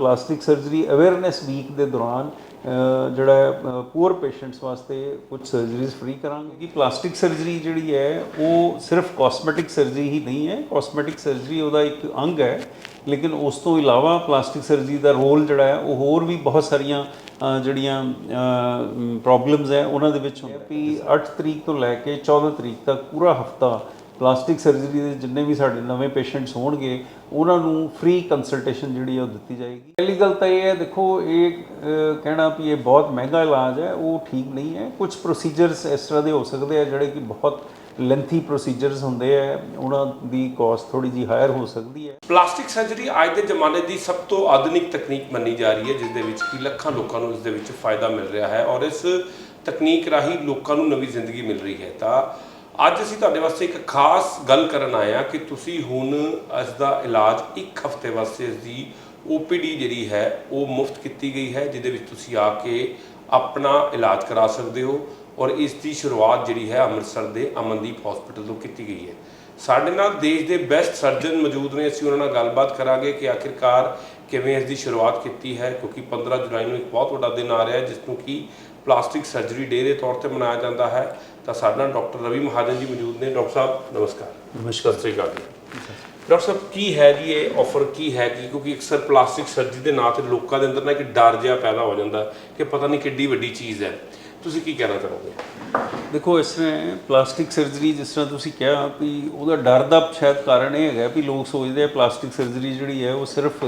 Plastic surgery awareness week ਦੇ ਦੌਰਾਨ ਜਿਹੜਾ ਪੂਅਰ ਪੇਸ਼ੈਂਟਸ ਵਾਸਤੇ ਕੁਝ ਸਰਜਰੀਜ਼ ਫ੍ਰੀ ਕਰਾਂਗੇ। ਕਿ ਪਲਾਸਟਿਕ ਸਰਜਰੀ ਜਿਹੜੀ ਹੈ, ਉਹ ਸਿਰਫ ਕਾਸਮੈਟਿਕ ਸਰਜਰੀ ਹੀ ਨਹੀਂ ਹੈ। ਕਾਸਮੈਟਿਕ ਸਰਜਰੀ ਉਹਦਾ ਇੱਕ ਅੰਗ ਹੈ। ਲੇਕਿਨ ਉਸ ਤੋਂ ਇਲਾਵਾ ਪਲਾਸਟਿਕ ਸਰਜਰੀ ਦਾ ਰੋਲ ਜਿਹੜਾ ਹੈ, ਉਹ ਹੋਰ ਵੀ ਬਹੁਤ ਸਾਰੀਆਂ ਜਿਹੜੀਆਂ ਪ੍ਰੋਬਲਮਸ ਹੈ, ਉਹਨਾਂ ਦੇ ਵਿੱਚ ਹੁੰਦਾ ਹੈ। ਵੀ 8 ਤਰੀਕ ਤੋਂ ਲੈ ਕੇ 14 ਤਰੀਕ ਤੱਕ ਪੂਰਾ ਹਫਤਾ ਪਲਾਸਟਿਕ ਸਰਜਰੀ ਦੇ ਜਿੰਨੇ ਵੀ ਸਾਡੇ ਨਵੇਂ ਪੇਸ਼ੈਂਟਸ ਹੋਣਗੇ, ਉਹਨਾਂ ਨੂੰ ਫ੍ਰੀ ਕੰਸਲਟੇਸ਼ਨ ਜਿਹੜੀ ਹੈ ਉਹ ਦਿੱਤੀ ਜਾਏਗੀ। ਪਹਿਲੀ ਗੱਲ ਤਾਂ ਇਹ ਹੈ, ਦੇਖੋ, ਇਹ ਕਹਿਣਾ ਵੀ ਇਹ ਬਹੁਤ ਮਹਿੰਗਾ ਇਲਾਜ ਹੈ, ਉਹ ਠੀਕ ਨਹੀਂ ਹੈ। ਕੁਝ ਪ੍ਰੋਸੀਜਰਸ ਇਸ ਤਰ੍ਹਾਂ ਦੇ ਹੋ ਸਕਦੇ ਆ, ਜਿਹੜੇ ਕਿ ਬਹੁਤ ਲੈਂਥੀ ਪ੍ਰੋਸੀਜਰਸ ਹੁੰਦੇ ਆ, ਉਹਨਾਂ ਦੀ ਕਾਸਟ ਥੋੜੀ ਜੀ ਹਾਇਰ ਹੋ ਸਕਦੀ ਹੈ। ਪਲਾਸਟਿਕ ਸਰਜਰੀ ਅੱਜ ਦੇ ਜ਼ਮਾਨੇ ਦੀ ਸਭ ਤੋਂ ਆਧੁਨਿਕ ਤਕਨੀਕ ਮੰਨੀ ਜਾ ਰਹੀ ਹੈ, ਜਿਸ ਦੇ ਵਿੱਚ ਕਿ ਲੱਖਾਂ ਲੋਕਾਂ ਨੂੰ ਇਸ ਦੇ ਵਿੱਚ ਫਾਇਦਾ ਮਿਲ ਰਿਹਾ ਹੈ ਔਰ ਇਸ ਤਕਨੀਕ ਰਾਹੀਂ ਲੋਕਾਂ ਨੂੰ ਨਵੀਂ ਜ਼ਿੰਦਗੀ ਮਿਲ ਰਹੀ ਹੈ। ਤਾਂ ਅੱਜ ਅਸੀਂ ਤੁਹਾਡੇ ਵਾਸਤੇ ਇੱਕ ਖਾਸ ਗੱਲ ਕਰਨ ਆਏ ਹਾਂ ਕਿ ਤੁਸੀਂ ਹੁਣ ਇਸ ਦਾ ਇਲਾਜ ਇੱਕ ਹਫ਼ਤੇ ਵਾਸਤੇ ਇਸ ਦੀ OPD ਜਿਹੜੀ ਹੈ, ਉਹ ਮੁਫਤ ਕੀਤੀ ਗਈ ਹੈ, ਜਿਹਦੇ ਵਿੱਚ ਤੁਸੀਂ ਆ ਕੇ ਆਪਣਾ ਇਲਾਜ ਕਰਾ ਸਕਦੇ ਹੋ ਔਰ ਇਸ ਦੀ ਸ਼ੁਰੂਆਤ ਜਿਹੜੀ ਹੈ ਅੰਮ੍ਰਿਤਸਰ ਦੇ ਅਮਨਦੀਪ ਹਸਪੀਟਲ ਤੋਂ ਕੀਤੀ ਗਈ ਹੈ। ਸਾਡੇ ਨਾਲ ਦੇਸ਼ ਦੇ ਬੈਸਟ ਸਰਜਨ ਮੌਜੂਦ ਨੇ। ਅਸੀਂ ਉਹਨਾਂ ਨਾਲ ਗੱਲਬਾਤ ਕਰਾਂਗੇ ਕਿ ਆਖਿਰਕਾਰ ਕਿਵੇਂ ਇਸ ਦੀ ਸ਼ੁਰੂਆਤ ਕੀਤੀ ਹੈ ਕਿਉਂਕਿ 15 ਜੁਲਾਈ ਨੂੰ ਇੱਕ ਬਹੁਤ ਵੱਡਾ ਦਿਨ ਆ ਰਿਹਾ ਹੈ ਜਿਸ ਨੂੰ ਕਿ ਪਲਾਸਟਿਕ ਸਰਜਰੀ ਡੇ ਦੇ ਤੌਰ ਤੇ ਮਨਾਇਆ ਜਾਂਦਾ ਹੈ। ਤਾਂ ਸਾਡੇ ਨਾਲ ਡਾਕਟਰ ਰਵੀ ਮਹਾਜਨ ਜੀ ਮੌਜੂਦ ਨੇ। ਡਾਕਟਰ ਸਾਹਿਬ ਨਮਸਕਾਰ। ਨਮਸਕਾਰ ਸਤਿ ਸ੍ਰੀ ਅਕਾਲ ਜੀ। ਡਾਕਟਰ ਸਾਹਿਬ ਕੀ ਹੈ ਜੀ ਇਹ ਆਫਰ ਕੀ ਹੈ ਕੀ? ਕਿਉਂਕਿ ਅਕਸਰ ਪਲਾਸਟਿਕ ਸਰਜਰੀ ਦੇ ਨਾਂ ਤੇ ਲੋਕਾਂ ਦੇ ਅੰਦਰ ਨਾ ਇੱਕ ਡਰ ਜਿਹਾ ਪੈਦਾ ਹੋ ਜਾਂਦਾ ਕਿ ਪਤਾ ਨਹੀਂ ਕਿੱਡੀ ਵੱਡੀ ਚੀਜ਼ ਹੈ। ਤੁਸੀਂ ਕੀ ਕਹਿਣਾ ਚਾਹੋਗੇ? ਦੇਖੋ ਇਸ ਤਰ੍ਹਾਂ ਪਲਾਸਟਿਕ ਸਰਜਰੀ ਜਿਸ ਤਰ੍ਹਾਂ ਤੁਸੀਂ ਕਿਹਾ ਵੀ ਉਹਦਾ ਡਰ ਦਾ ਸ਼ਾਇਦ ਕਾਰਨ ਇਹ ਹੈਗਾ ਵੀ ਲੋਕ ਸੋਚਦੇ ਆ ਪਲਾਸਟਿਕ ਸਰਜਰੀ ਜਿਹੜੀ ਹੈ ਉਹ ਸਿਰਫ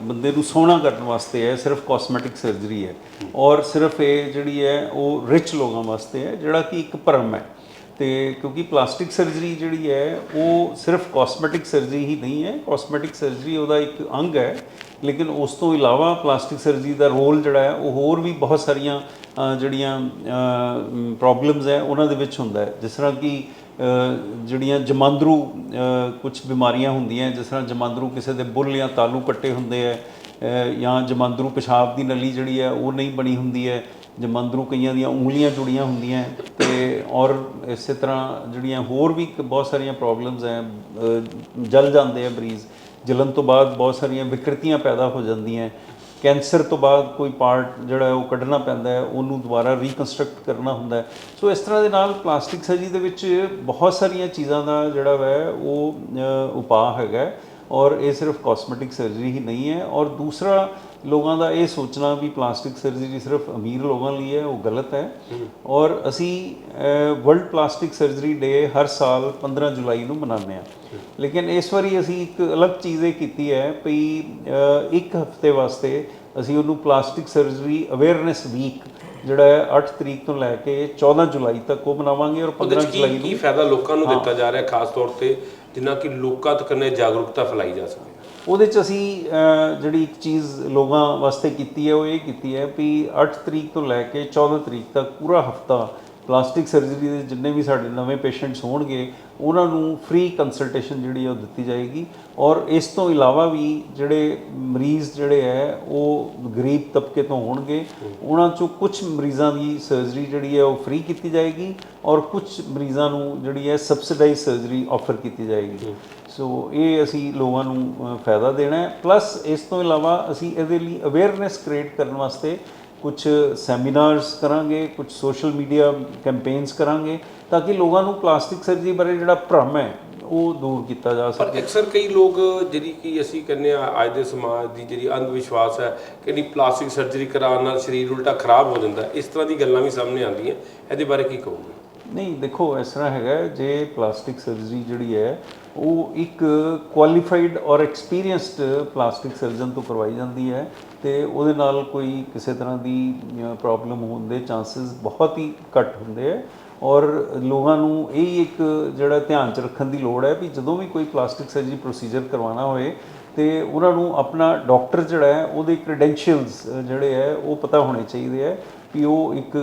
ਬੰਦੇ ਨੂੰ ਸੋਹਣਾ ਕਰਨ ਵਾਸਤੇ ਹੈ, ਸਿਰਫ ਕਾਸਮੈਟਿਕ ਸਰਜਰੀ ਹੈ। ਔਰ ਸਿਰਫ ਇਹ ਜਿਹੜੀ ਹੈ ਉਹ ਰਿਚ ਲੋਕਾਂ ਵਾਸਤੇ ਹੈ, ਜਿਹੜਾ ਕਿ ਇੱਕ ਭਰਮ ਹੈ। ਤੇ ਕਿਉਂਕਿ ਪਲਾਸਟਿਕ ਸਰਜਰੀ ਜਿਹੜੀ ਹੈ, ਉਹ ਸਿਰਫ ਕਾਸਮੈਟਿਕ ਸਰਜਰੀ ਹੀ ਨਹੀਂ ਹੈ। ਕਾਸਮੈਟਿਕ ਸਰਜਰੀ ਉਹਦਾ ਇੱਕ ਅੰਗ ਹੈ, ਲੇਕਿਨ ਉਸ ਤੋਂ ਇਲਾਵਾ ਪਲਾਸਟਿਕ ਸਰਜਰੀ ਦਾ ਰੋਲ ਜਿਹੜਾ ਹੈ, ਉਹ ਹੋਰ ਵੀ ਬਹੁਤ ਸਾਰੀਆਂ ਜਿਹੜੀਆਂ ਪ੍ਰੋਬਲਮਸ ਹੈ, ਉਹਨਾਂ ਦੇ ਵਿੱਚ ਹੁੰਦਾ ਹੈ। ਜਿਸ ਤਰ੍ਹਾਂ ਕਿ ਜਿਹੜੀਆਂ ਜਮਾਂਦਰੂ ਕੁਝ ਬਿਮਾਰੀਆਂ ਹੁੰਦੀਆਂ ਜਿਸ ਤਰ੍ਹਾਂ ਜਮਾਂਦਰੂ ਕਿਸੇ ਦੇ ਬੁੱਲ ਜਾਂ ਤਾਲੂ ਕੱਟੇ ਹੁੰਦੇ ਹੈ ਜਾਂ ਜਮਾਂਦਰੂ ਪਿਸ਼ਾਬ ਦੀ ਨਲੀ ਜਿਹੜੀ ਹੈ, ਉਹ ਨਹੀਂ ਬਣੀ ਹੁੰਦੀ ਹੈ। ਜਮਾਂਦਰੂ ਕਈਆਂ ਦੀਆਂ ਉਂਗਲੀਆਂ ਜੁੜੀਆਂ ਹੁੰਦੀਆਂ ਤੇ ਔਰ ਇਸੇ ਤਰ੍ਹਾਂ ਜਿਹੜੀਆਂ ਹੋਰ ਵੀ ਬਹੁਤ ਸਾਰੀਆਂ ਪ੍ਰੋਬਲਮਸ ਹੈ ਜਲ ਜਾਂਦੇ ਆ ਮਰੀਜ਼ ਜਲਨ ਤੋਂ ਬਾਅਦ ਬਹੁਤ ਸਾਰੀਆਂ ਵਿਕਰਤੀਆਂ ਪੈਦਾ ਹੋ ਜਾਂਦੀਆਂ ਕੈਂਸਰ ਤੋਂ ਬਾਅਦ ਕੋਈ ਪਾਰਟ ਜਿਹੜਾ ਉਹ ਕੱਢਣਾ ਪੈਂਦਾ ਹੈ ਉਹਨੂੰ ਦੁਬਾਰਾ ਰੀਕਨਸਟਰਕਟ ਕਰਨਾ ਹੁੰਦਾ ਹੈ ਸੋ ਇਸ ਤਰ੍ਹਾਂ ਦੇ ਨਾਲ ਪਲਾਸਟਿਕ ਸਰਜਰੀ ਦੇ ਵਿੱਚ ਬਹੁਤ ਸਾਰੀਆਂ ਚੀਜ਼ਾਂ ਦਾ ਜਿਹੜਾ ਹੈ ਉਹ ਉਪਾਅ ਹੈਗਾ ਔਰ ਇਹ ਸਿਰਫ ਕਾਸਮੈਟਿਕ ਸਰਜਰੀ ਹੀ ਨਹੀਂ ਹੈ। ਔਰ ਦੂਸਰਾ ਲੋਕਾਂ ਦਾ ਇਹ ਸੋਚਣਾ ਵੀ ਪਲਾਸਟਿਕ ਸਰਜਰੀ ਸਿਰਫ ਅਮੀਰ ਲੋਕਾਂ ਲਈ ਹੈ ਉਹ ਗਲਤ ਹੈ। ਔਰ ਅਸੀਂ ਵਰਲਡ ਪਲਾਸਟਿਕ ਸਰਜਰੀ ਡੇ ਹਰ ਸਾਲ 15 ਜੁਲਾਈ ਨੂੰ ਮਨਾਉਂਦੇ ਹਾਂ। ਲੇਕਿਨ ਇਸ ਵਾਰੀ ਅਸੀਂ ਇੱਕ ਅਲੱਗ ਚੀਜ਼ ਇਹ ਕੀਤੀ ਹੈ ਵੀ ਇੱਕ ਹਫ਼ਤੇ ਵਾਸਤੇ ਅਸੀਂ ਉਹਨੂੰ ਪਲਾਸਟਿਕ ਸਰਜਰੀ ਅਵੇਅਰਨੈਸ ਵੀਕ ਜਿਹੜਾ ਹੈ 8 ਤਰੀਕ ਤੋਂ ਲੈ ਕੇ 14 ਜੁਲਾਈ ਤੱਕ ਉਹ ਮਨਾਵਾਂਗੇ। ਔਰ ਉਹਦੇ 15 ਵਿੱਚ ਜੁਲਾਈ ਨੂੰ ਕੀ ਫਾਇਦਾ ਲੋਕਾਂ ਨੂੰ ਦਿੱਤਾ ਜਾ ਰਿਹਾ ਖਾਸ ਤੌਰ ਤੇ? ਜਿੰਨਾ ਕਿ ਲੋਕਾਂ ਤੱਕ ਨੇ ਜਾਗਰੂਕਤਾ ਫੈਲਾਈ ਜਾ ਸਕੇ। ਉਹਦੇ ਚ ਅਸੀਂ ਅਹ, ਜਿਹੜੀ ਇੱਕ ਚੀਜ਼ ਲੋਕਾਂ ਵਾਸਤੇ ਕੀਤੀ ਹੈ ਉਹ ਇਹ ਕੀਤੀ ਹੈ ਵੀ 8 ਤਰੀਕ ਤੋਂ ਲੈ ਕੇ 14 ਤਰੀਕ ਤੱਕ ਪੂਰਾ ਹਫਤਾ ਪਲਾਸਟਿਕ ਸਰਜਰੀ ਦੇ ਜਿੰਨੇ ਵੀ ਸਾਡੇ ਨਵੇਂ ਪੇਸ਼ੈਂਟਸ ਹੋਣਗੇ ਉਹਨਾਂ ਨੂੰ ਫ੍ਰੀ ਕੰਸਲਟੇਸ਼ਨ ਜਿਹੜੀ ਉਹ ਦਿੱਤੀ ਜਾਏਗੀ। ਔਰ ਇਸ ਤੋਂ ਇਲਾਵਾ ਵੀ ਜਿਹੜੇ ਮਰੀਜ਼ ਜਿਹੜੇ ਹੈ ਉਹ ਗਰੀਬ ਤਬਕੇ ਤੋਂ ਹੋਣਗੇ ਉਹਨਾਂ ਚੋਂ ਕੁਝ ਮਰੀਜ਼ਾਂ ਦੀ ਸਰਜਰੀ ਜਿਹੜੀ ਹੈ ਉਹ ਫ੍ਰੀ ਕੀਤੀ ਜਾਏਗੀ ਔਰ ਕੁਝ ਮਰੀਜ਼ਾਂ ਨੂੰ ਜਿਹੜੀ ਹੈ ਸਬਸਿਡਾਈਜ਼ ਸਰਜਰੀ ਆਫਰ ਕੀਤੀ ਜਾਏਗੀ। ਸੋ ਇਹ ਅਸੀਂ ਲੋਕਾਂ ਨੂੰ ਫਾਇਦਾ ਦੇਣਾ ਹੈ। ਪਲੱਸ ਇਸ ਤੋਂ ਇਲਾਵਾ ਅਸੀਂ ਇਹਦੇ ਲਈ ਅਵੇਅਰਨੈਸ ਕ੍ਰੀਏਟ ਕਰਨ ਵਾਸਤੇ ਕੁਝ ਸੈਮੀਨਾਰਸ ਕਰਾਂਗੇ ਕੁਝ ਸੋਸ਼ਲ ਮੀਡੀਆ ਕੈਂਪੇਨਸ ਕਰਾਂਗੇ ਤਾਂ ਕਿ ਲੋਕਾਂ ਨੂੰ ਪਲਾਸਟਿਕ ਸਰਜਰੀ ਬਾਰੇ ਜਿਹੜਾ ਭਰਮ ਹੈ ਉਹ ਦੂਰ ਕੀਤਾ ਜਾ ਪਰ ਸਕੇ ਅਕਸਰ ਕਈ ਲੋਕ ਜਿਹੜੀ ਕਿ ਅਸੀਂ ਕਹਿੰਦੇ ਆ ਅੱਜ ਦੇ ਸਮਾਜ ਦੀ ਜਿਹੜੀ ਅੰਧ ਵਿਸ਼ਵਾਸ ਹੈ ਕਿ ਨਹੀਂ ਪਲਾਸਟਿਕ ਸਰਜਰੀ ਕਰਾਉਣ ਨਾਲ ਸਰੀਰ ਉਲਟਾ ਖਰਾਬ ਹੋ ਜਾਂਦਾ। ਇਸ ਤਰ੍ਹਾਂ ਦੀ ਗੱਲਾਂ ਵੀ ਸਾਹਮਣੇ ਆਉਂਦੀਆਂ ਇਹਦੇ ਬਾਰੇ ਕੀ ਕਹੋਗੇ ਨਹੀਂ, ਦੇਖੋ, ਇਸ ਤਰ੍ਹਾਂ ਹੈਗਾ, ਜੇ ਪਲਾਸਟਿਕ ਸਰਜਰੀ ਜਿਹੜੀ ਹੈ, ਉਹ ਇੱਕ ਕੁਆਲੀਫਾਈਡ ਔਰ ਐਕਸਪੀਰੀਅੰਸਡ ਪਲਾਸਟਿਕ ਸਰਜਨ ਤੋਂ ਕਰਵਾਈ ਜਾਂਦੀ ਹੈ ਤੇ ਉਹਦੇ ਨਾਲ ਕੋਈ ਕਿਸੇ ਤਰ੍ਹਾਂ ਦੀ ਪ੍ਰੋਬਲਮ ਹੋਣ ਦੇ ਚਾਂਸਸ ਬਹੁਤ ਹੀ ਘੱਟ ਹੁੰਦੇ ਹੈ ਔਰ ਲੋਕਾਂ ਨੂੰ ਇਹ ਇੱਕ ਜਿਹੜਾ ਧਿਆਨ ਚ ਰੱਖਣ ਦੀ ਲੋੜ ਹੈ ਵੀ ਜਦੋਂ ਵੀ ਕੋਈ ਪਲਾਸਟਿਕ ਸਰਜਰੀ ਪ੍ਰੋਸੀਜਰ ਕਰਵਾਉਣਾ ਹੋਵੇ ਤੇ ਉਹਨਾਂ ਨੂੰ ਆਪਣਾ ਡਾਕਟਰ ਜਿਹੜਾ ਹੈ, ਉਹਦੇ ਕ੍ਰੈਡੈਂਸ਼ੀਅਲਸ ਜਿਹੜੇ ਹੈ, ਉਹ ਪਤਾ ਹੋਣੇ ਚਾਹੀਦੇ ਹੈ ਕਿ ਉਹ ਇੱਕ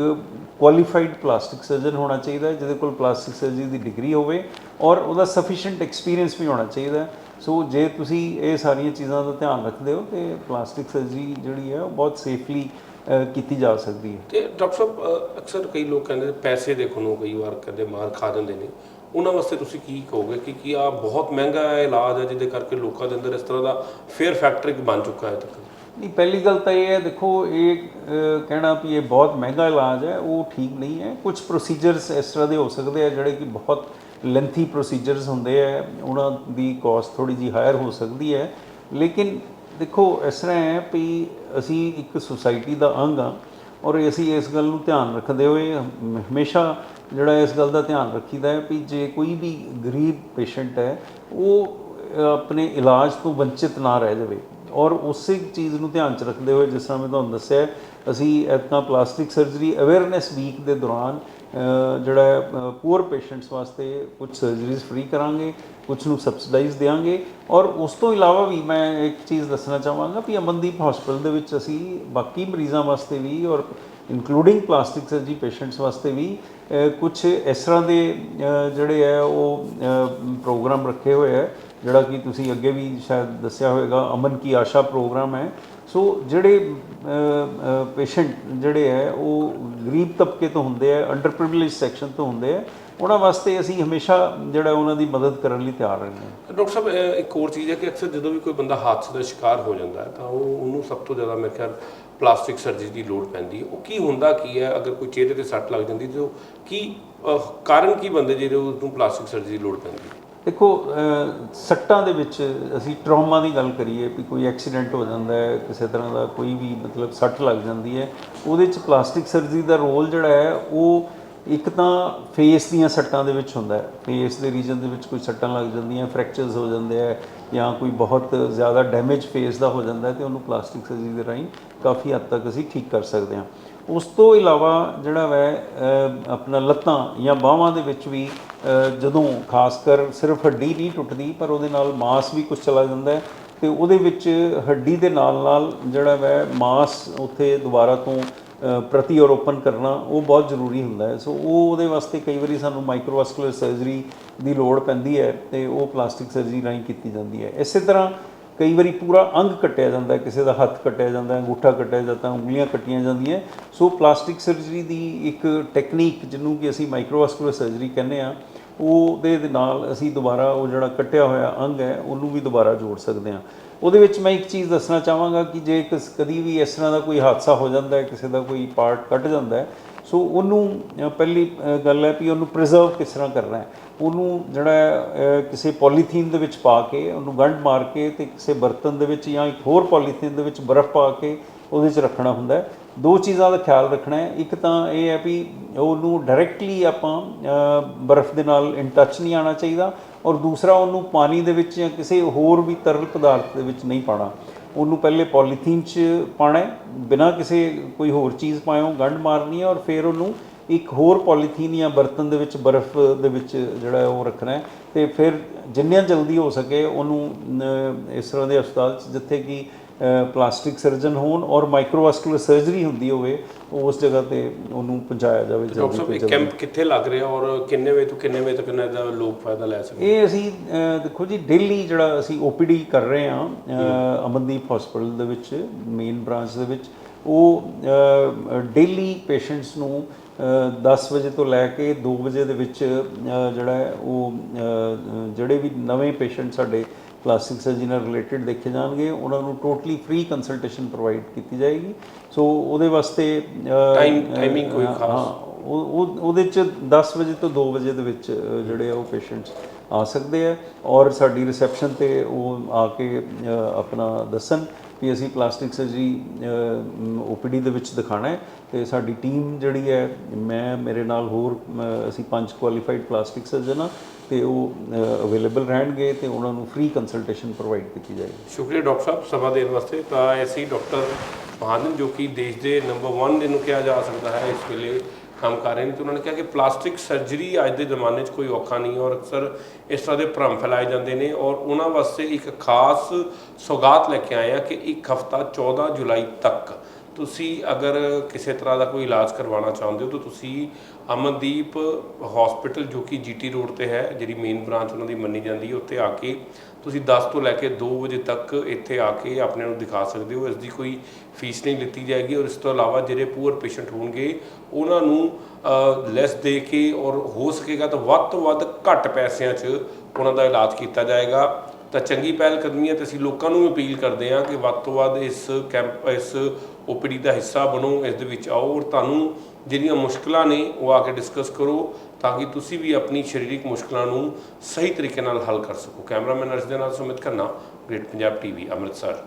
ਕੁਆਲੀਫਾਈਡ ਪਲਾਸਟਿਕ ਸਰਜਨ ਹੋਣਾ ਚਾਹੀਦਾ, ਜਿਹਦੇ ਕੋਲ ਪਲਾਸਟਿਕ ਸਰਜਰੀ ਦੀ ਡਿਗਰੀ ਹੋਵੇ ਔਰ ਉਹਦਾ ਸਫੀਸ਼ੀਐਂਟ ਐਕਸਪੀਰੀਅੰਸ ਵੀ ਹੋਣਾ ਚਾਹੀਦਾ। ਸੋ ਜੇ ਤੁਸੀਂ ਇਹ ਸਾਰੀਆਂ ਚੀਜ਼ਾਂ ਦਾ ਧਿਆਨ ਰੱਖਦੇ ਹੋ, ਤੇ ਪਲਾਸਟਿਕ ਸਰਜਰੀ ਜਿਹੜੀ ਹੈ, ਉਹ ਬਹੁਤ ਸੇਫਲੀ ਕੀਤੀ ਜਾ ਸਕਦੀ ਹੈ। ਤੇ ਡਾਕਟਰ ਸਾਹਿਬ ਅਕਸਰ ਕਈ ਲੋਕ ਕਹਿੰਦੇ ਪੈਸੇ ਦੇਖੋ ਨੂੰ ਕਈ ਵਾਰ ਕਹਿੰਦੇ ਮਾਰ ਖਾ ਜਾਂਦੇ ਨੇ। ਉਹਨਾਂ ਵਾਸਤੇ ਤੁਸੀਂ ਕੀ ਕਹੋਗੇ ਕਿ, ਕੀ ਆ ਬਹੁਤ ਮਹਿੰਗਾ ਇਲਾਜ ਹੈ, ਜਿਹਦੇ ਕਰਕੇ ਲੋਕਾਂ ਦੇ ਅੰਦਰ ਇਸ ਤਰ੍ਹਾਂ ਦਾ ਫੇਅਰ ਫੈਕਟਰ ਇੱਕ ਬਣ ਚੁੱਕਾ ਹੈ ਤੱਕ? ਨਹੀਂ, ਪਹਿਲੀ ਗੱਲ ਤਾਂ ਇਹ ਹੈ, ਦੇਖੋ, ਇਹ ਕਹਿਣਾ ਵੀ ਇਹ ਬਹੁਤ ਮਹਿੰਗਾ ਇਲਾਜ ਹੈ, ਉਹ ਠੀਕ ਨਹੀਂ ਹੈ। ਕੁਝ ਪ੍ਰੋਸੀਜਰਸ ਇਸ ਤਰ੍ਹਾਂ ਦੇ ਹੋ ਸਕਦੇ ਆ, ਜਿਹੜੇ ਕਿ ਬਹੁਤ ਲੈਂਥੀ ਪ੍ਰੋਸੀਜਰਸ ਹੁੰਦੇ ਆ, ਉਹਨਾਂ ਦੀ ਕਾਸਟ ਥੋੜੀ ਜੀ ਹਾਇਰ ਹੋ ਸਕਦੀ ਹੈ। ਲੇਕਿਨ ਦੇਖੋ, ਇਸ ਤਰ੍ਹਾਂ ਹੈ ਵੀ ਅਸੀਂ ਇੱਕ ਸੁਸਾਇਟੀ ਦਾ ਅੰਗ ਆ ਔਰ ਅਸੀਂ ਇਸ ਗੱਲ ਨੂੰ ਧਿਆਨ ਰੱਖਦੇ ਹੋਏ ਹਮੇਸ਼ਾ ਜਿਹੜਾ ਇਸ ਗੱਲ ਦਾ ਧਿਆਨ ਰੱਖੀਦਾ ਹੈ ਵੀ ਜੇ ਕੋਈ ਵੀ ਗਰੀਬ ਪੇਸ਼ੈਂਟ ਹੈ, ਉਹ ਆਪਣੇ ਇਲਾਜ ਤੋਂ ਵੰਚਿਤ ਨਾ ਰਹਿ ਜਾਵੇ। ਔਰ ਉਸੇ ਚੀਜ਼ ਨੂੰ ਧਿਆਨ ਚ ਰੱਖਦੇ ਹੋਏ ਜਿਸ ਤਰ੍ਹਾਂ ਮੈਂ ਤੁਹਾਨੂੰ ਦੱਸਿਆ, ਅਸੀਂ ਇਤਨਾ ਪਲਾਸਟਿਕ ਸਰਜਰੀ ਅਵੇਅਰਨੈਸ ਵੀਕ ਦੇ ਦੌਰਾਨ ਜਿਹੜਾ ਪੂਅਰ ਪੇਸ਼ੈਂਟਸ ਵਾਸਤੇ ਕੁਝ ਸਰਜਰੀਜ਼ ਫ੍ਰੀ ਕਰਾਂਗੇ ਕੁਝ ਨੂੰ ਸਬਸਿਡਾਈਜ਼ ਦੇਵਾਂਗੇ ਔਰ ਉਸ ਤੋਂ ਇਲਾਵਾ ਵੀ ਮੈਂ ਇੱਕ ਚੀਜ਼ ਦੱਸਣਾ ਚਾਹਾਂਗਾ ਵੀ ਅਮਨਦੀਪ ਹਸਪੀਟਲ ਦੇ ਵਿੱਚ ਅਸੀਂ ਬਾਕੀ ਮਰੀਜ਼ਾਂ ਵਾਸਤੇ ਵੀ ਔਰ ਇਨਕਲੂਡਿੰਗ ਪਲਾਸਟਿਕ ਸਰਜਰੀ ਪੇਸ਼ੈਂਟਸ ਵਾਸਤੇ ਵੀ ਕੁਝ ਇਸ ਤਰ੍ਹਾਂ ਦੇ ਜਿਹੜੇ ਹੈ, ਉਹ ਪ੍ਰੋਗਰਾਮ ਰੱਖੇ ਹੋਏ ਹੈ ਜਿਹੜਾ ਕਿ ਤੁਸੀਂ ਅੱਗੇ ਵੀ ਸ਼ਾਇਦ ਦੱਸਿਆ ਹੋਵੇਗਾ, ਅਮਨ ਕੀ ਆਸ਼ਾ ਪ੍ਰੋਗਰਾਮ ਹੈ। ਸੋ ਜਿਹੜੇ ਪੇਸ਼ੈਂਟ ਜਿਹੜੇ ਹੈ, ਉਹ ਗਰੀਬ ਤਬਕੇ ਤੋਂ ਹੁੰਦੇ ਆ ਅੰਡਰ ਪ੍ਰਿਵਿਲੇਜ ਸੈਕਸ਼ਨ ਤੋਂ ਹੁੰਦੇ ਆ ਉਹਨਾਂ ਵਾਸਤੇ ਅਸੀਂ ਹਮੇਸ਼ਾ ਜਿਹੜਾ ਉਹਨਾਂ ਦੀ ਮਦਦ ਕਰਨ ਲਈ ਤਿਆਰ ਰਹਿੰਦੇ ਹਾਂ। ਡਾਕਟਰ ਸਾਹਿਬ ਇੱਕ ਹੋਰ ਚੀਜ਼ ਹੈ ਕਿ ਅਕਸਰ ਜਦੋਂ ਵੀ ਕੋਈ ਬੰਦਾ ਹਾਦਸੇ ਦਾ ਸ਼ਿਕਾਰ ਹੋ ਜਾਂਦਾ ਹੈ, ਤਾਂ ਉਹ, ਉਹਨੂੰ ਸਭ ਤੋਂ ਜ਼ਿਆਦਾ ਮੇਰੇ ਖਿਆਲ ਪਲਾਸਟਿਕ ਸਰਜਰੀ ਦੀ ਲੋੜ ਪੈਂਦੀ ਹੈ। ਉਹ ਕੀ ਹੁੰਦਾ ਕੀ ਹੈ? ਅਗਰ ਕੋਈ ਚਿਹਰੇ ਤੇ ਸੱਟ ਲੱਗ ਜਾਂਦੀ, ਤਾਂ ਉਹ ਕੀ ਕਾਰਨ ਕੀ ਬੰਦੇ ਜਿਹੜੇ ਉਹਨੂੰ ਪਲਾਸਟਿਕ ਸਰਜਰੀ ਦੀ ਲੋੜ ਪੈਂਦੀ? ਦੇਖੋ ਸੱਟਾਂ ਦੇ ਵਿੱਚ ਅਸੀਂ ਟਰਾਮਾ ਦੀ ਗੱਲ ਕਰੀਏ ਵੀ ਕੋਈ ਐਕਸੀਡੈਂਟ ਹੋ ਜਾਂਦਾ ਹੈ, ਕਿਸੇ ਤਰ੍ਹਾਂ ਦਾ ਕੋਈ ਵੀ ਮਤਲਬ ਸੱਟ ਲੱਗ ਜਾਂਦੀ ਹੈ, ਉਹਦੇ 'ਚ ਪਲਾਸਟਿਕ ਸਰਜਰੀ ਦਾ ਰੋਲ ਜਿਹੜਾ ਹੈ, ਉਹ ਇੱਕ ਤਾਂ ਫੇਸ ਦੀਆਂ ਸੱਟਾਂ ਦੇ ਵਿੱਚ ਹੁੰਦਾ ਹੈ। ਫੇਸ ਦੇ ਰੀਜਨ ਦੇ ਵਿੱਚ ਕੋਈ ਸੱਟਾਂ ਲੱਗ ਜਾਂਦੀਆਂ ਫ੍ਰੈਕਚਰਸ ਹੋ ਜਾਂਦੇ ਆ ਜਾਂ ਕੋਈ ਬਹੁਤ ਜ਼ਿਆਦਾ ਡੈਮੇਜ ਫੇਸ ਦਾ ਹੋ ਜਾਂਦਾ ਹੈ ਤੇ ਉਹਨੂੰ ਪਲਾਸਟਿਕ ਸਰਜਰੀ ਦੇ ਰਾਹੀਂ ਕਾਫੀ ਹੱਦ ਤੱਕ ਅਸੀਂ ਠੀਕ ਕਰ ਸਕਦੇ ਹਾਂ। ਉਸ ਤੋਂ ਇਲਾਵਾ ਜਿਹੜਾ ਵੈ ਆਪਣਾ ਲੱਤਾਂ ਜਾਂ ਬਾਹਾਂ ਦੇ ਵਿੱਚ ਵੀ ਜਦੋਂ ਖਾਸ ਕਰ ਸਿਰਫ ਹੱਡੀ ਨਹੀਂ ਟੁੱਟਦੀ ਪਰ ਉਹਦੇ ਨਾਲ ਮਾਸ ਵੀ ਕੁਝ ਚਲਾ ਜਾਂਦਾ ਹੈ ਤੇ ਉਹਦੇ ਵਿੱਚ ਹੱਡੀ ਦੇ ਨਾਲ ਨਾਲ ਜਿਹੜਾ ਵੈ ਮਾਸ ਉੱਥੇ ਦੁਬਾਰਾ ਤੋਂ ਅ, ਪ੍ਰਤੀ ਆਰੋਪਣ ਕਰਨਾ ਉਹ ਬਹੁਤ ਜ਼ਰੂਰੀ ਹੁੰਦਾ ਹੈ। ਸੋ ਉਹ ਉਹਦੇ ਵਾਸਤੇ ਕਈ ਵਾਰੀ ਸਾਨੂੰ ਮਾਈਕਰੋਵਾਸਕੂਲਰ ਸਰਜਰੀ ਦੀ ਲੋੜ ਪੈਂਦੀ ਹੈ ਤੇ ਉਹ ਪਲਾਸਟਿਕ ਸਰਜਰੀ ਰਾਹੀਂ ਕੀਤੀ ਜਾਂਦੀ ਹੈ। ਇਸੇ ਤਰ੍ਹਾਂ ਕਈ ਵਾਰੀ ਪੂਰਾ ਅੰਗ ਕੱਟਿਆ ਜਾਂਦਾ ਕਿਸੇ ਦਾ ਹੱਥ ਕੱਟਿਆ ਜਾਂਦਾ ਅੰਗੂਠਾ ਕੱਟਿਆ ਜਾਂਦਾ ਉਂਗਲੀਆਂ ਕੱਟੀਆਂ ਜਾਂਦੀਆਂ ਸੋ ਪਲਾਸਟਿਕ ਸਰਜਰੀ ਦੀ ਇੱਕ ਟੈਕਨੀਕ ਜਿਹਨੂੰ ਕਿ ਅਸੀਂ ਮਾਈਕਰੋਵਾਸਕੂਲਰ ਸਰਜਰੀ ਕਹਿੰਦੇ ਆ ਉਹਦੇ ਦੇ ਨਾਲ ਅਸੀਂ ਦੁਬਾਰਾ ਉਹ ਜਿਹੜਾ ਕੱਟਿਆ ਹੋਇਆ ਅੰਗ ਹੈ, ਉਹਨੂੰ ਵੀ ਦੁਬਾਰਾ ਜੋੜ ਸਕਦੇ ਹਾਂ। ਉਹਦੇ ਵਿੱਚ ਮੈਂ ਇੱਕ ਚੀਜ਼ ਦੱਸਣਾ ਚਾਹਾਂਗਾ ਕਿ ਜੇ ਕਿਸ ਕਦੀ ਵੀ ਇਸ ਤਰ੍ਹਾਂ ਦਾ ਕੋਈ ਹਾਦਸਾ ਹੋ ਜਾਂਦਾ ਹੈ, ਕਿਸੇ ਦਾ ਕੋਈ ਪਾਰਟ ਕੱਟ ਜਾਂਦਾ ਹੈ ਸੋ ਉਹਨੂੰ ਪਹਿਲੀ ਗੱਲ ਹੈ ਵੀ ਉਹਨੂੰ ਪ੍ਰੀਜ਼ਰਵ ਕਿਸ ਤਰ੍ਹਾਂ ਕਰਨਾ ਹੈ? ਉਹਨੂੰ ਜਿਹੜਾ ਕਿਸੇ ਪੋਲੀਥੀਨ ਦੇ ਵਿੱਚ ਪਾ ਕੇ, ਉਹਨੂੰ ਗੰਢ ਮਾਰ ਕੇ ਤੇ ਕਿਸੇ ਬਰਤਨ ਦੇ ਵਿੱਚ ਜਾਂ ਇੱਕ ਹੋਰ ਪੋਲੀਥੀਨ ਦੇ ਵਿੱਚ ਬਰਫ਼ ਪਾ ਕੇ ਉਹਦੇ 'ਚ ਰੱਖਣਾ ਹੁੰਦਾ ਦੋ ਚੀਜ਼ਾਂ ਦਾ ਖਿਆਲ ਰੱਖਣਾ ਹੈ। ਇੱਕ ਤਾਂ ਇਹ ਹੈ ਵੀ ਉਹਨੂੰ ਡਾਇਰੈਕਟਲੀ ਆਪਾਂ ਬਰਫ਼ ਦੇ ਨਾਲ ਇਨ ਟੱਚ ਨਹੀਂ ਆਉਣਾ ਚਾਹੀਦਾ ਔਰ ਦੂਸਰਾ ਉਹਨੂੰ ਪਾਣੀ ਦੇ ਵਿੱਚ ਜਾਂ ਕਿਸੇ ਹੋਰ ਵੀ ਤਰਲ ਪਦਾਰਥ ਦੇ ਵਿੱਚ ਨਹੀਂ ਪਾਣਾ ਉਹਨੂੰ ਪਹਿਲੇ ਪੋਲੀਥੀਨ 'ਚ ਪਾਣਾ ਹੈ। ਬਿਨਾਂ ਕਿਸੇ ਕੋਈ ਹੋਰ ਚੀਜ਼ ਪਾਇਓ, ਗੰਢ ਮਾਰਨੀ ਹੈ ਔਰ ਫਿਰ ਉਹਨੂੰ ਇੱਕ ਹੋਰ ਪੋਲੀਥੀਨ ਜਾਂ ਬਰਤਨ ਦੇ ਵਿੱਚ, ਬਰਫ਼ ਦੇ ਵਿੱਚ ਜਿਹੜਾ ਉਹ ਰੱਖਣਾ ਹੈ ਤੇ ਫਿਰ ਜਿੰਨੀਆਂ ਜਲਦੀ ਹੋ ਸਕੇ ਉਹਨੂੰ ਇਸ ਤਰ੍ਹਾਂ ਦੇ ਹਸਪਤਾਲ 'ਚ, ਜਿੱਥੇ ਕਿ ਪਲਾਸਟਿਕ ਸਰਜਨ ਹੋਣ ਔਰ ਮਾਈਕਰੋਵਾਸਕੂਲਰ ਸਰਜਰੀ ਹੁੰਦੀ ਹੋਵੇ ਉਸ ਜਗ੍ਹਾ ਤੇ ਉਹਨੂੰ ਪਹੁੰਚਾਇਆ ਜਾਵੇ ਡਾਕਟਰ ਜਲਦੀ ਸਾਹਿਬ ਇਹ ਜਲਦੀ। ਕੈਂਪ ਕਿੱਥੇ ਲੱਗ ਰਿਹਾ ਔਰ ਕਿੰਨੇ ਵਜੇ ਤੋਂ ਕਿੰਨੇ ਵਜੇ ਤੱਕ ਇਹਨਾਂ ਦਾ ਲੋਕ ਫਾਇਦਾ ਲੈ ਸਕਦੇ? ਇਹ ਅਸੀਂ ਦੇਖੋ ਜੀ ਡੇਲੀ ਜਿਹੜਾ ਅਸੀਂ OPD ਕਰ ਰਹੇ ਹਾਂ ਅਮਨਦੀਪ ਹਸਪੀਟਲ ਦੇ ਵਿੱਚ ਮੇਨ ਬ੍ਰਾਂਚ ਦੇ ਵਿੱਚ ਉਹ ਡੇਲੀ ਪੇਸ਼ੈਂਟਸ ਨੂੰ ਅਹ, 10 ਵਜੇ ਤੋਂ ਲੈ ਕੇ 2 ਵਜੇ ਦੇ ਵਿੱਚ ਜਿਹੜਾ ਉਹ ਜਿਹੜੇ ਵੀ ਨਵੇਂ ਪੇਸ਼ੈਂਟ ਸਾਡੇ ਪਲਾਸਟਿਕ ਸਰਜਰੀ ਨਾਲ ਰਿਲੇਟਡ ਦੇਖੇ ਜਾਣਗੇ ਉਹਨਾਂ ਨੂੰ ਟੋਟਲੀ ਫ੍ਰੀ ਕੰਸਲਟੇਸ਼ਨ ਪ੍ਰੋਵਾਈਡ ਕੀਤੀ ਜਾਏਗੀ। ਸੋ ਉਹਦੇ ਵਾਸਤੇ Time- timing ਕੋਈ ਖਾਸ? ਉਹ ਉਹ- ਉਹਦੇ ਚ 10 ਵਜੇ ਤੋਂ 2 ਵਜੇ ਦੇ ਵਿੱਚ ਜਿਹੜੇ ਆ ਉਹ ਪੇਸ਼ੈਂਟਸ ਆ ਸਕਦੇ ਆ। ਔਰ ਸਾਡੀ ਰਿਸੈਪਸ਼ਨ ਤੇ ਉਹ ਆ ਕੇ ਆਪਣਾ ਦੱਸਣ ਵੀ ਅਸੀਂ ਪਲਾਸਟਿਕ ਸਰਜਰੀ ਓਪੀਡੀ ਦੇ ਵਿੱਚ ਦਿਖਾਣਾ ਹੈ। ਤੇ ਸਾਡੀ ਟੀਮ ਜਿਹੜੀ ਹੈ ਮੈਂ ਮੇਰੇ ਨਾਲ ਹੋਰ ਅਸੀਂ ਪੰਜ ਕੁਆਲੀਫਾਈਡ ਪਲਾਸਟਿਕ ਸਰਜਨ ਆ ਤੇ ਉਹ ਅਵੇਲੇਬਲ ਰਹਿਣਗੇ ਤੇ ਉਹਨਾਂ ਨੂੰ ਫ੍ਰੀ ਕੰਸਲਟੇਸ਼ਨ ਪ੍ਰੋਵਾਈਡ ਕੀਤੀ ਜਾਏਗੀ। ਸ਼ੁਕਰੀਆ ਡਾਕਟਰ ਸਾਹਿਬ ਸਮਾਂ ਦੇਣ ਵਾਸਤੇ। ਤਾਂ ਐਸੀ ਡਾਕਟਰ ਮਹਾਜਨ ਜੋ ਕਿ ਦੇਸ਼ ਦੇ ਨੰਬਰ 1 ਇਹਨੂੰ ਕਿਹਾ ਜਾ ਸਕਦਾ ਹੈ, ਇਸ ਵੇਲੇ ਕੰਮ ਕਰ ਰਹੇ ਨੇ, ਤੇ ਉਹਨਾਂ ਨੇ ਕਿਹਾ ਕਿ ਪਲਾਸਟਿਕ ਸਰਜਰੀ ਅੱਜ ਦੇ ਜ਼ਮਾਨੇ 'ਚ ਕੋਈ ਔਖਾ ਨਹੀਂ ਔਰ ਅਕਸਰ ਇਸ ਤਰ੍ਹਾਂ ਦੇ ਭਰਮ ਫੈਲਾਏ ਜਾਂਦੇ ਨੇ ਔਰ ਉਹਨਾਂ ਵਾਸਤੇ ਇੱਕ ਖਾਸ ਸੌਗਾਤ ਲੈ ਕੇ ਆਏ ਆ ਕਿ ਇੱਕ ਹਫਤਾ 14 ਜੁਲਾਈ ਤੱਕ ਤੁਸੀਂ ਅਗਰ ਕਿਸੇ ਤਰ੍ਹਾਂ ਦਾ ਕੋਈ ਇਲਾਜ ਕਰਵਾਉਣਾ ਚਾਹੁੰਦੇ ਹੋ, ਤਾਂ ਤੁਸੀਂ ਅਮਨਦੀਪ ਹਸਪੀਟਲ ਜੋ ਕਿ ਜੀਟੀ ਰੋਡ ਤੇ ਹੈ, ਜਿਹੜੀ ਮੇਨ ਬ੍ਰਾਂਚ ਉਹਨਾਂ ਦੀ ਮੰਨੀ ਜਾਂਦੀ ਹੈ, ਉੱਥੇ ਆ ਕੇ ਤੁਸੀਂ 10 ਤੋਂ ਲੈ ਕੇ 2 ਵਜੇ ਤੱਕ ਇੱਥੇ ਆ ਕੇ ਆਪਣੇ ਨੂੰ ਦਿਖਾ ਸਕਦੇ ਹੋ। ਇਸ ਦੀ ਕੋਈ ਫੀਸ ਨਹੀਂ ਲਿੱਤੀ ਜਾਏਗੀ ਔਰ ਇਸ ਤੋਂ ਇਲਾਵਾ ਜਿਹੜੇ ਪੂਅਰ ਪੇਸ਼ੈਂਟ ਹੋਣਗੇ, ਉਹਨਾਂ ਨੂੰ ਲੈਸ ਦੇ ਕੇ ਔਰ ਹੋ ਸਕੇਗਾ ਤਾਂ ਵੱਧ ਤੋਂ ਵੱਧ ਘੱਟ ਪੈਸਿਆਂ 'ਚ ਉਹਨਾਂ ਦਾ ਇਲਾਜ ਕੀਤਾ ਜਾਏਗਾ। ਤਾਂ ਚੰਗੀ ਪਹਿਲ ਕਰਨੀ ਹੈ ਤੇ ਅਸੀਂ ਲੋਕਾਂ ਨੂੰ ਵੀ ਅਪੀਲ ਕਰਦੇ ਹਾਂ ਕਿ ਵੱਧ ਤੋਂ ਵੱਧ ਇਸ ਕੈਂਪ ਇਸ ਓਪੀਡੀ ਦਾ ਹਿੱਸਾ ਬਣੋ, ਇਸ ਦੇ ਵਿੱਚ ਆਓ ਔਰ ਤੁਹਾਨੂੰ ਜਿਹੜੀਆਂ ਮੁਸ਼ਕਲਾਂ ਨੇ ਉਹ ਆ ਕੇ ਡਿਸਕਸ ਕਰੋ ਤਾਂ ਕਿ ਤੁਸੀਂ ਵੀ ਆਪਣੀ ਸਰੀਰਕ ਮੁਸ਼ਕਲਾਂ ਨੂੰ ਸਹੀ ਤਰੀਕੇ ਨਾਲ ਹੱਲ ਕਰ ਸਕੋ। ਕੈਮਰਾਮੈਨ ਅਰਸ਼ ਦੇ ਨਾਲ ਸੁਮਿਤ ਖੰਨਾ ਗ੍ਰੇਟ ਪੰਜਾਬ ਟੀਵੀ ਅੰਮ੍ਰਿਤਸਰ।